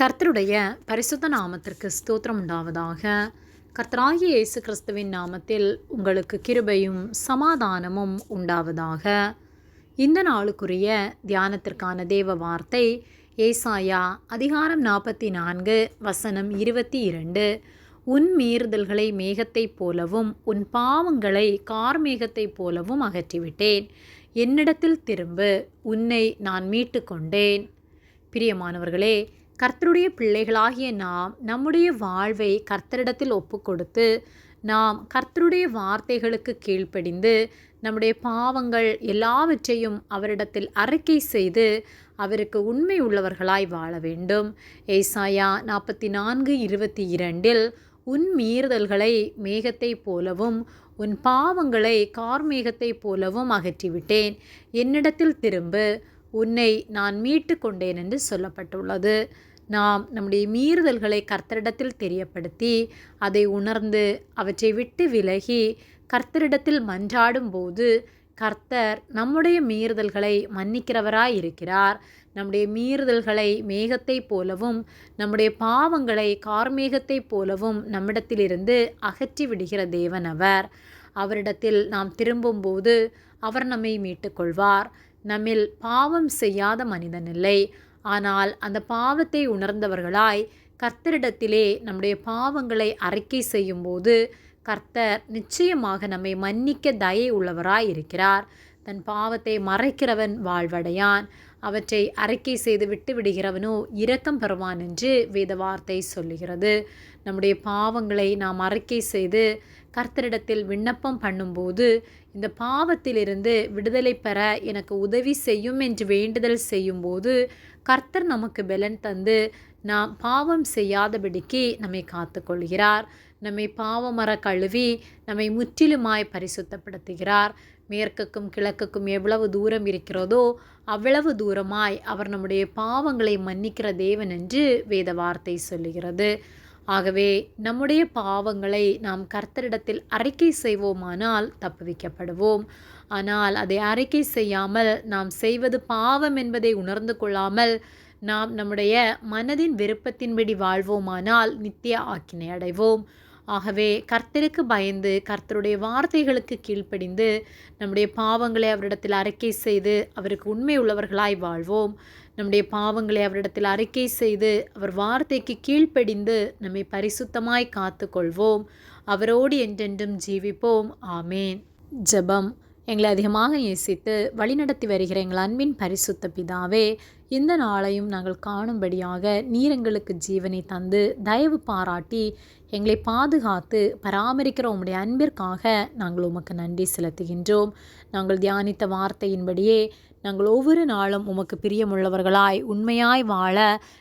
கர்த்தருடைய பரிசுத்த நாமத்திற்கு ஸ்தோத்திரம் உண்டாவதாக. கர்த்தராகிய இயேசு கிறிஸ்துவின் நாமத்தில் உங்களுக்கு கிருபையும் சமாதானமும் உண்டாவதாக. இந்த நாளுக்குரிய தியானத்திற்கான தேவ வார்த்தை ஏசாயா அதிகாரம் நாற்பத்தி நான்கு வசனம் இருபத்தி இரண்டு. உன் மீறுதல்களை மேகத்தைப் போலவும் உன் பாவங்களை கார்மேகத்தைப் போலவும் அகற்றிவிட்டேன். என்னிடத்தில் திரும்பு உன்னை நான் மீட்டு கொண்டேன் பிரியமானவர்களே கர்த்தருடைய பிள்ளைகளாகிய நாம் நம்முடைய வாழ்வை கர்த்தரிடத்தில் ஒப்பு கொடுத்து நாம் கர்த்தருடைய வார்த்தைகளுக்கு கீழ்ப்படிந்து நம்முடைய பாவங்கள் எல்லாவற்றையும் அவரிடத்தில் அறிக்கை செய்து அவருக்கு உண்மை உள்ளவர்களாய் வாழ வேண்டும். ஏசாயா நாற்பத்தி நான்கு இருபத்தி இரண்டில் உன் மீறுதல்களை மேகத்தைப் போலவும் உன் பாவங்களை கார்மேகத்தைப் போலவும் அகற்றிவிட்டேன். என்னிடத்தில் திரும்ப உன்னை நான் மீட்டு கொண்டேன் என்று சொல்லப்பட்டுள்ளது. நாம் நம்முடைய மீறுதல்களை கர்த்தரிடத்தில் தெரியப்படுத்தி அதை உணர்ந்து அவற்றை விட்டு விலகி கர்த்தரிடத்தில் மன்றாடும் போது கர்த்தர் நம்முடைய மீறுதல்களை மன்னிக்கிறவராய் இருக்கிறார் நம்முடைய மீறுதல்களை மேகத்தைப் போலவும் நம்முடைய பாவங்களை கார்மேகத்தைப் போலவும் நம்மிடத்திலிருந்து அகற்றி விடுகிற தேவன் அவர். அவரிடத்தில் நாம் திரும்பும்போது அவர் நம்மை மீட்டுக்கொள்வார். நம்மில் பாவம் செய்யாத மனிதன் இல்லை. ஆனால் அந்த பாவத்தை உணர்ந்தவர்களாய் கர்த்தரிடத்திலே நம்முடைய பாவங்களை அறிக்கை செய்யும்போது கர்த்தர் நிச்சயமாக நம்மை மன்னிக்க தயை உள்ளவராய் இருக்கிறார். தன் பாவத்தை மறைக்கிறவன் வாழ்வடையான். அவற்றை அறிக்கை செய்து விட்டு விடுகிறவனோ இரக்கம் பெறுவான் என்று வேத வார்த்தை சொல்லுகிறது. நம்முடைய பாவங்களை நாம் அறிக்கை செய்து கர்த்தரிடத்தில் விண்ணப்பம் பண்ணும்போது இந்த பாவத்திலிருந்து விடுதலை பெற எனக்கு உதவி செய்யும் என்று வேண்டுதல் செய்யும்போது கர்த்தர் நமக்கு பலன் தந்து நாம் பாவம் செய்யாதபடிக்கு நம்மை காத்துக்கொள்கிறார். நம்மை பாவமர கழுவி நம்மை முற்றிலுமாய் பரிசுத்தப்படுத்துகிறார். மேற்குக்கும் கிழக்குக்கும் எவ்வளவு தூரம் இருக்கிறதோ அவ்வளவு தூரமாய் அவர் நம்முடைய பாவங்களை மன்னிக்கிற தேவன் என்று வேத வார்த்தை சொல்லுகிறது. ஆகவே நம்முடைய பாவங்களை நாம் கர்த்தரிடத்தில் அறிக்கை செய்வோமானால் தப்புவிக்கப்படுவோம். ஆனால் அதை அறிக்கை செய்யாமல் நாம் செய்வது பாவம் என்பதை உணர்ந்து கொள்ளாமல் நாம் நம்முடைய மனதின் விருப்பத்தின்படி வாழ்வோமானால் நித்திய ஆக்கினை அடைவோம். ஆகவே கர்த்தருக்கு பயந்து கர்த்தருடைய வார்த்தைகளுக்கு கீழ்ப்படிந்து நம்முடைய பாவங்களை அவரிடத்தில் அறிக்கை செய்து அவருக்கு உண்மை உள்ளவர்களாய் வாழ்வோம். நம்முடைய பாவங்களை அவரிடத்தில் அறிக்கை செய்து அவர் வார்த்தைக்கு கீழ்ப்படிந்து நம்மை பரிசுத்தமாய் காத்து கொள்வோம் அவரோடு என்றென்றும் ஜீவிப்போம். ஆமேன். ஜெபம். எங்களை அதிகமாக நேசித்து வழிநடத்தி வருகிற எங்கள் அன்பின் பரிசுத்த பிதாவே இந்த நாளையும் நாங்கள் காணும்படியாக நீர் எங்களுக்கு ஜீவனை தந்து தயவு பாராட்டி எங்களை பாதுகாத்து பராமரிக்கிற உம்முடைய அன்பிற்காக நாங்கள் உமக்கு நன்றி செலுத்துகின்றோம். நாங்கள் தியானித்த வார்த்தையின்படியே நாங்கள் ஒவ்வொரு நாளும் உமக்கு பிரியமுள்ளவர்களாய் உண்மையாய் வாழ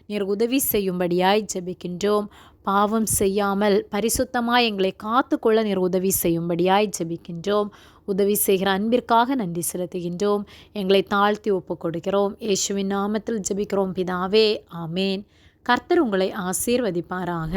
நீர் உதவி செய்யும்படியாய் ஜெபிக்கின்றோம். பாவம் செய்யாமல் பரிசுத்தமாக எங்களை காத்துக்கொள்ள நீர் உதவி செய்யும்படியாய் ஜெபிக்கின்றோம். உதவி செய்கிற அன்பிற்காக நன்றி செலுத்துகின்றோம். எங்களை தாழ்த்தி ஒப்பு கொடுக்கிறோம் இயேசுவின் நாமத்தில் ஜெபிக்கிறோம். பிதாவே ஆமேன். கர்த்தர் உங்களை ஆசீர்வதிப்பாராக.